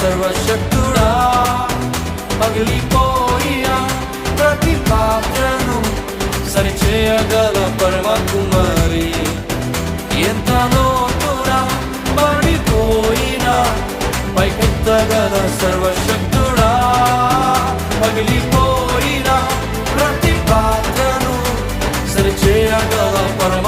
సర్వశక్తుడా పగిలిపోయా ప్రతి పాత్రను సరిచేయగల పరమ కుమారి ఎంత లోతురా పడిపోయినా పైకెత్తగల సర్వశక్తుడా పగిలిపోయినా ప్రతి పాత్రను సరిచేయగల పరమ